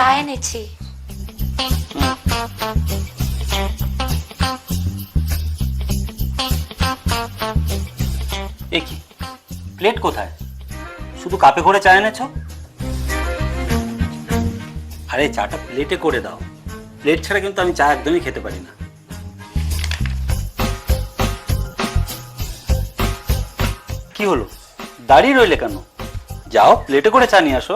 এনেছি। এ কি? প্লেট কোথায়? শুধু কাপে করে চা এনেছো? আরে চাটা প্লেটে করে দাও। প্লেট ছাড়া কিন্তু আমি চা একদমই খেতে পারি না। কি হলো? দাঁড়িয়ে রইলে কেন? যাও প্লেটে করে চা নিয়ে আসো।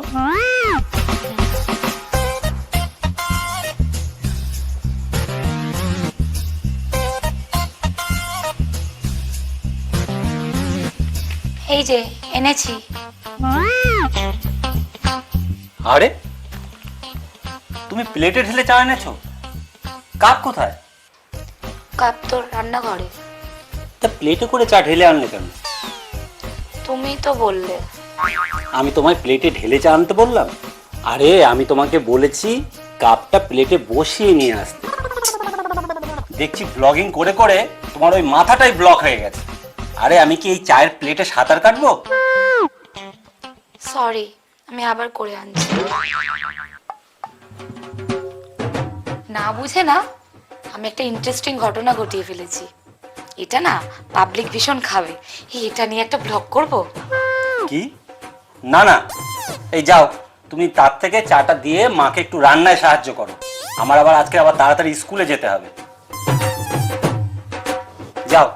এই যে এনেছি। আরে তুমি প্লেটে ঢেলে চা এনেছো? কাপ কোথায়? কাপ তোর রান্নাঘরে? তা প্লেটে করে চা ঢেলে আনলে কেন? তুমি তো বললে। আমি তোমায় প্লেটে ঢেলে চা আনতে বললাম? আরে আমি তোমাকে বলেছি কাপটা প্লেটে বসিয়ে নিয়ে আসতে। দেখছি ব্লগিং করে করে তোমার ওই মাথাটাই ব্লক হয়ে গেছে। আরে আমি কি এই চায়ের প্লেটে সাঁতার কাটবো? সরি আমি আবার করে আনছি। না বুঝে না আমি একটা ইন্টারেস্টিং ঘটনা ঘটিয়ে ফেলেছি। এটা না পাবলিক ভীষণ খাবে। এই এটা নিয়ে একটা ব্লগ করব? কি? না না। এই যাও তুমি তার থেকে চাটা দিয়ে মাকে একটু রান্নায় সাহায্য করো। আমার আবার আজকে আবার তাড়াতাড়ি স্কুলে যেতে হবে। যাও।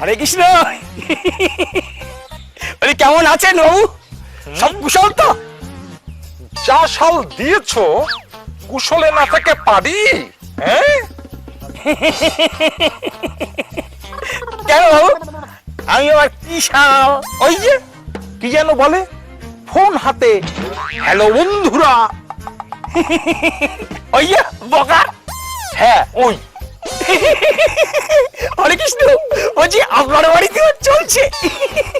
হরে কৃষ্ণ। বলি, কেমন আছেন বাবু? সব কুশল তো? যা সাল দিয়েছ, কুশলে না থেকে পারি? হ্যাঁ? কেন আমি আবার কি সাল? ওই যে, কি যেন বলে? ফোন হাতে। হ্যালো বন্ধুরা। ওই যে বকা হ্যাঁ ওই। হরে কৃষ্ণ বলছি আপনার বাড়িতে চলছে।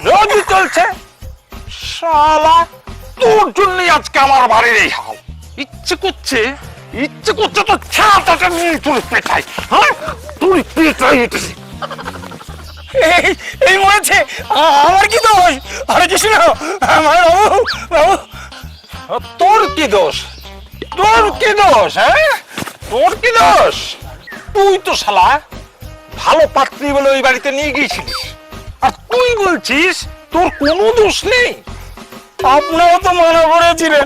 রোজই চলছে। শালা তোর জন্যই আজকে আমার বাড়ির এই হাল। ইচ্ছে করছে ইচ্ছে করছে তো ছাতাটা নিয়ে তোর পেটাই হ্যাঁ? তুই পেটাই এটেছি এই মরেছে আমার কি দোষ? হরে কৃষ্ণ আমার বাবু বাবু। তোর কি দোষ? তোর কি দোষ হ্যাঁ? তোর কি দোষ? তুই তো শালা ভালো পাত্রী বলে ওই বাড়িতে নিয়ে গিয়েছিলিস। আর তুই বলছিস তোর কোনো দোষ নেই। আপনারও তো মানা করেছিলেন,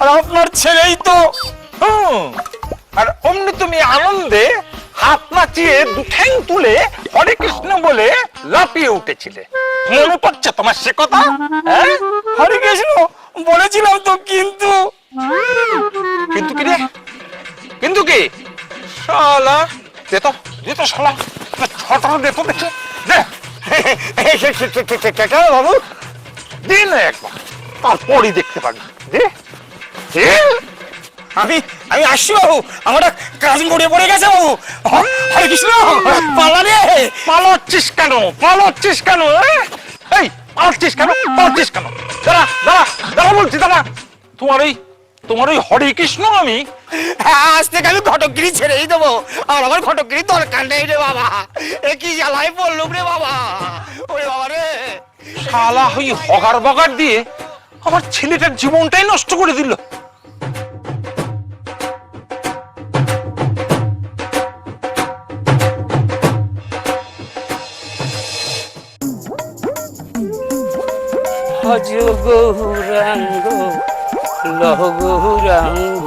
আর আপনার ছেলেই তো। আর অমনি তুমি আনন্দে হাত নাচিয়ে দুঠ্যাং তুলে হরে কৃষ্ণ বলে লাফিয়ে উঠেছিলে। মনে পড়ছে তোমার সে কথা? হ্যাঁ? হরে কৃষ্ণ, বলেছিলাম তো কিন্তু। কিন্তু কি রে? কিন্তু কি? শালা দে তো দে তো শালা। ছটা দে তো দেখে। দে। বাবু। দে না একবার। তারপরই দেখতে পাবি। দে। আমি আমি আসছি বাবু। আমার কাজ গড়িয়ে পড়ে গেছে বাবু। হরে কৃষ্ণ। পালা রে। পালাচ্ছিস কেন? পালাচ্ছিস কেন? এ? এই পালাচ্ছিস কেন? পালাচ্ছিস কেন? দাঁড়া দাঁড়া দাঁড়া বলছি দাঁড়া। তোমার ওই তোমার ওই হরে কৃষ্ণ আমি হ্যাঁ, আজ থেকে আমি ঘটকগিরি ছেড়েই দেবো। আর আমার ঘটকগিরি দরকার নেই রে বাবা। এ কি জ্বালাই পড়লুম রে বাবা। ওরে বাবা রে। শালা ওই হগার বগার দিয়ে আমার ছেলেটার জীবনটাই নষ্ট করে দিল। ভজ গৌরাঙ্গ লহ গৌরাঙ্গ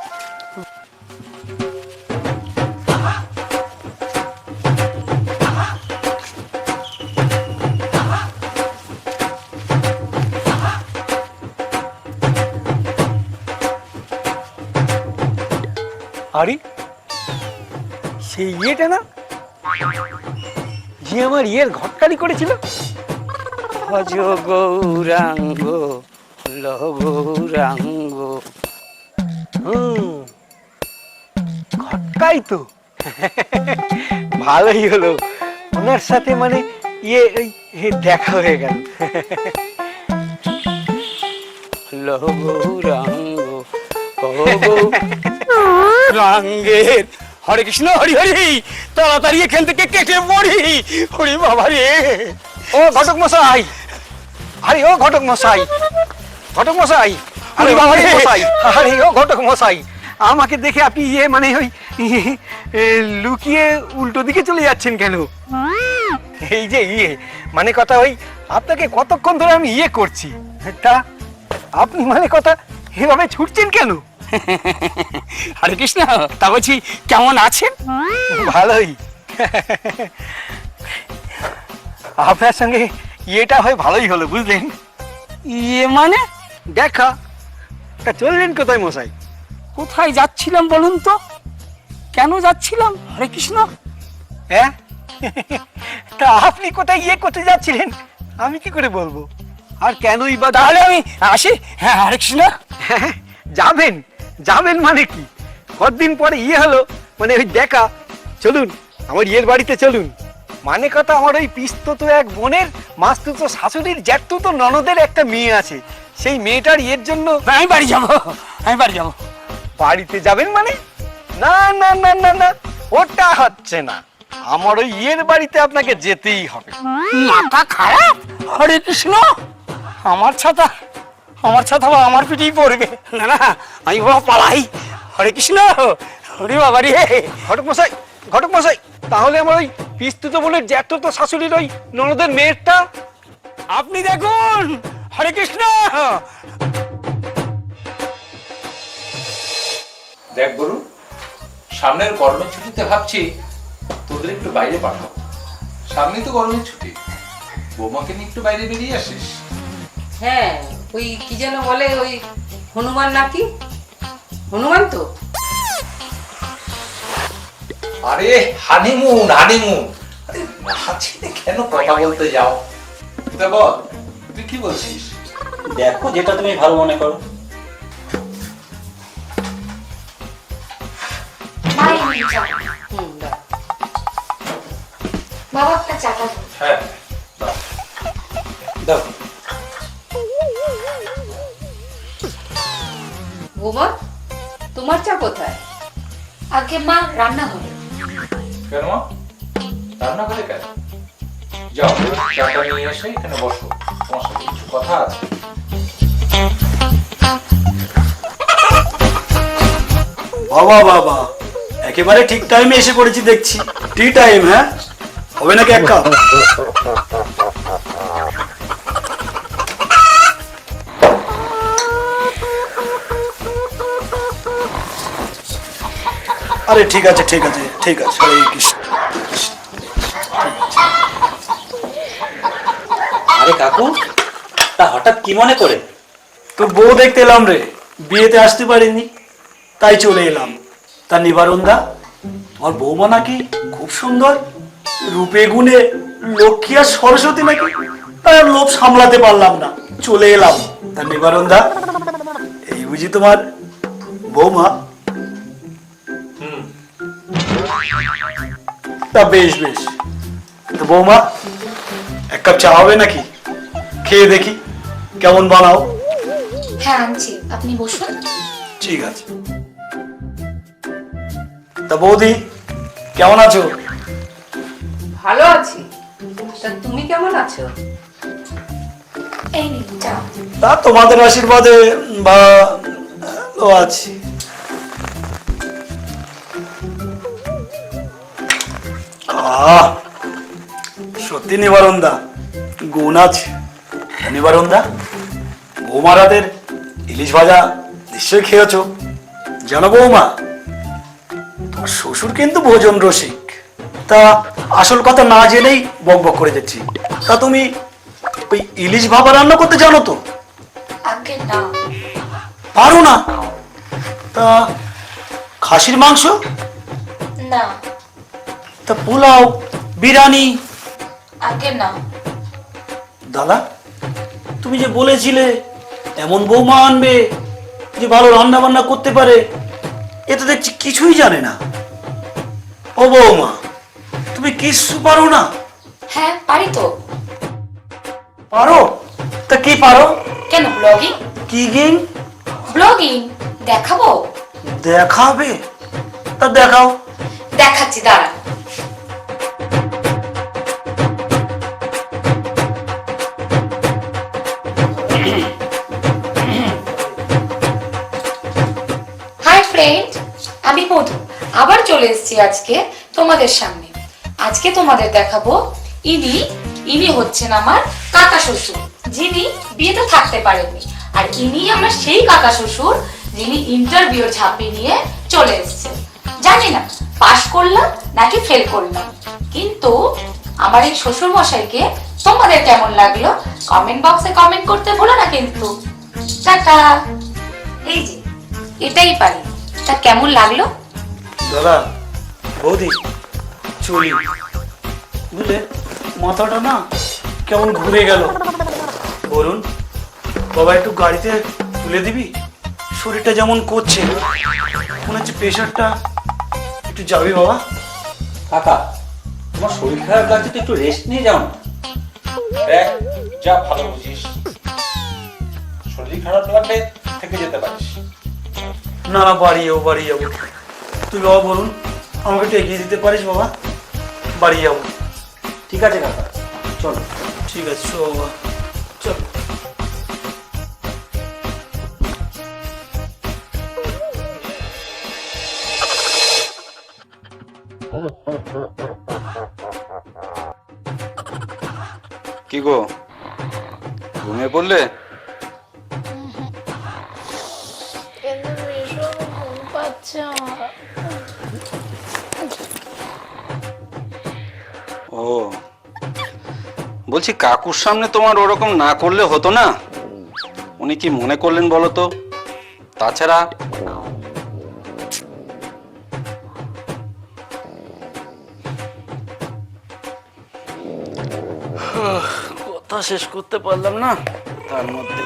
আরে সেই ইয়েটা না? যে আমার ইয়ের ঘটকারি করেছিল? ভজ গৌরাঙ্গ গৌরাঙ্গ। হুম ঘটকাই তো। ভালোই হলো। ওনার সাথে মানে ইয়ে দেখা হয়ে গেল। লহ গৌরাঙ্গ। কহ হরে কৃষ্ণ হরি হরি তাড়াতাড়ি এখান থেকে কেটে পড়ি। হরি বাবা রে। ও ঘটক মশাই। আরে ও ঘটক মশাই। ঘটক মশাই। আরে বাবা রে। মশাই আরে ও ঘটক মশাই। আমাকে দেখে আপনি ইয়ে মানে ওই লুকিয়ে উল্টো দিকে চলে যাচ্ছেন কেন? এই যে ইয়ে মানে কথা ওই আপনাকে কতক্ষণ ধরে আমি ইয়ে করছি? তা আপনি মানে কথা এভাবে ছুটছেন কেন? হরে কৃষ্ণ তা বলছি কেমন আছেন? ভালোই। আপনার সঙ্গে ইয়েটা হয় ভালোই হলো বুঝলেন? ইয়ে মানে? দেখা। তা চললেন কোথায় মশাই? কোথায় যাচ্ছিলাম বলুন তো? কেন যাচ্ছিলাম হরে কৃষ্ণ? হ্যাঁ? তা আপনি কোথায় ইয়ে করতে যাচ্ছিলেন? আমি কি করে বলব? আর কেনই বা তাহলে আমি আসি। হ্যাঁ হরে কৃষ্ণ। হ্যাঁ, যাবেন। যাবেন মানে কি? কতদিন পরে ইয়ে হলো? মানে ওই দেখা। চলুন আমার ইয়ের বাড়িতে চলুন। মানে কথা আমার ওই পিস্তো তো এক বোনের মাস্তু তো শাশুড়ির জ্যাঠু তো ননদের একটা মেয়ে আছে। সেই মেয়েটার ইয়ের জন্য আমি বাড়ি যাব। আমি বাড়ি যাব। বাড়িতে যাবেন মানে? না না না না না ওটা হচ্ছে না। আমার ওই ইয়ের বাড়িতে আপনাকে যেতেই হবে। মাথা খারাপ? হরে কৃষ্ণ। আমার ছাতা আমার ছাতা বা আমার পিঠেই পড়বে। না না আমি বাবা পালাই। হরে কৃষ্ণ হরে বাবা রে। ঘটক মশাই ঘটক মশাই তাহলে আমার ওই পিস্তুত বোনের জ্যাঠু তো শাশুড়ির ওই ননদের মেয়েরটা? আপনি দেখুন হরে কৃষ্ণ। দেখ বলুন সামনের গরমের ছুটিতে ভাবছি তোদের একটু বাইরে পাঠাবো। সামনে তো গরমের ছুটি। বৌমাকে নিয়ে একটু বাইরে বেরিয়ে আসিস। হ্যাঁ ওই কি যেন বলে ওই হনুমান নাকি? হনুমান তো? আরে হানিমুন হানিমুন আরে নাচিনে কেন কথা বলতে যাও? তা তুই কি বলছিস? দেখো যেটা তুমি ভালো মনে করো। বাবা একটা চাটা হ্যাঁ। বৌমা তোমার চা কোথায়? আগে মা রান্না করে। কেন মা? রান্না করে কেন? যাও চাটা নিয়ে এসে এখানে বসো। তোমার সাথে কিছু কথা আছে। বাবা বাবা একেবারে ঠিক টাইমে এসে পড়েছি দেখছি। টি টাইম হ্যাঁ? হবে নাকি এক কাপ? আরে ঠিক আছে ঠিক আছে ঠিক আছে। হরে কৃষ্ণ। আরে কাকু তা হঠাৎ কি মনে করে? তোর বউ দেখতে এলাম রে বিয়েতে আসতে পারিনি তাই চলে এলাম। তা নিবারণদা তোমার বৌমা নাকি খুব সুন্দর রূপে গুণে লক্ষ্মী আর সরস্বতী নাকি? তাই আর লোভ সামলাতে পারলাম না চলে এলাম। তা নিবারণদা এই বুঝি তোমার বৌমা তা বেশ বেশ। তো বৌমা এক কাপ চা হবে নাকি? খেয়ে দেখি কেমন বানাও। হ্যাঁ আনছি। আপনি বসুন। ঠিক আছে। তা বৌদি কেমন আছো? ভালো আছি। তা তুমি কেমন আছো? এই নিন চা। তা তোমাদের আশীর্বাদে বা ও আছি। আহ সত্যি নিবারণ দা গুণ আছে। নিবারণ দা বৌমার ইলিশ ভাজা নিশ্চয়ই খেয়েছো। জানো বৌমা তোমার শ্বশুর কিন্তু ভোজন রসিক। তা আসল কথা না জেনেই বক বক করে যাচ্ছি। তা তুমি ওই ইলিশ ভাপা রান্না করতে জানো তো? আগে না। পারো না। তা খাসির মাংস? না। তা পোলাও বিরিয়ানি। আগে না। দাদা তুমি যে বলেছিলে এমন বৌমা আনবে যে ভালো রান্না বান্না করতে পারে এ তো দেখছি কিছুই জানে না। ও বৌমা তুমি কিচ্ছু পারো না? হ্যাঁ পারি তো। পারো? তা কি পারো? কেন ব্লগিং কি গেম ব্লগিং দেখাবো? দেখাবে? তা দেখাও। দেখাচ্ছি দাঁড়া। চলে এসেছি আজকে তোমাদের সামনে। আজকে তোমাদের দেখাবো ইনি ইনি হচ্ছেন আমার কাকা শ্বশুর, যিনি বিয়েতে থাকতে পারেননি। আর ইনি আমার সেই কাকা শ্বশুর, যিনি ইন্টারভিউ ঝাঁপি নিয়ে চলে এসেছেন। জানি না পাশ করলাম নাকি ফেল করলাম। কিন্তু আমার এই শ্বশুর মশাইকে তোমাদের কেমন লাগল? কমেন্ট বক্সে কমেন্ট করতে ভুলো না কিন্তু। টাটা। এই যে, এটাই পারি। তা কেমন লাগল? দাদা বৌদি চলি। বুঝলে মাথাটা না কেমন ঘুরে গেল। বলুন বাবা একটু গাড়িতে তুলে দিবি? শরীরটা যেমন করছে মনে হচ্ছে প্রেশারটা একটু যাবি বাবা। কাকা তোমার শরীর খারাপ লাগছে তো একটু রেস্ট নিয়ে যাও দেখ যা ভালো বুঝিস। শরীর খারাপ লাগলে থেকে যেতে পারিস। না না বাড়ি যাব বাড়ি যাব তুই বাবা বলুন আমাকে একটু এগিয়ে দিতে পারিস বাবা? বাড়ি যাব। ঠিক আছে কাকা চলো। ঠিক আছে চো বাবা চল। কি গো? ঘুমিয়ে পড়লে? ও। বলছি কাকুর সামনে তোমার ওরকম না করলে হতো না? উনি কি মনে করলেন বলো তো? তাছাড়া কথা শেষ করতে পারলাম না। তার মধ্যে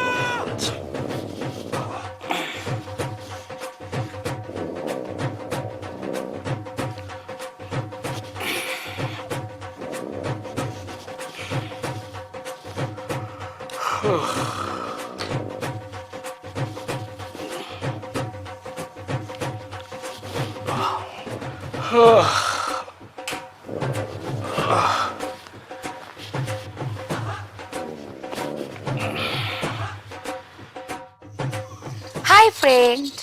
ফ্রেন্ড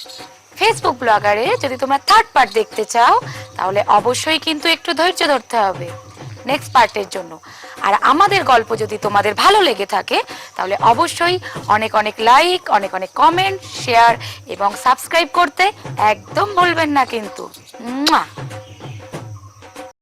ফেসবুক ব্লগারে যদি তোমরা থার্ড পার্ট দেখতে চাও, তাহলে অবশ্যই কিন্তু একটু ধৈর্য ধরতে হবে নেক্সট পার্টের জন্য আর আমাদের গল্প যদি তোমাদের ভালো লেগে থাকে, তাহলে অবশ্যই অনেক অনেক লাইক অনেক অনেক কমেন্ট শেয়ার এবং সাবস্ক্রাইব করতে একদম ভুলবেন না কিন্তু!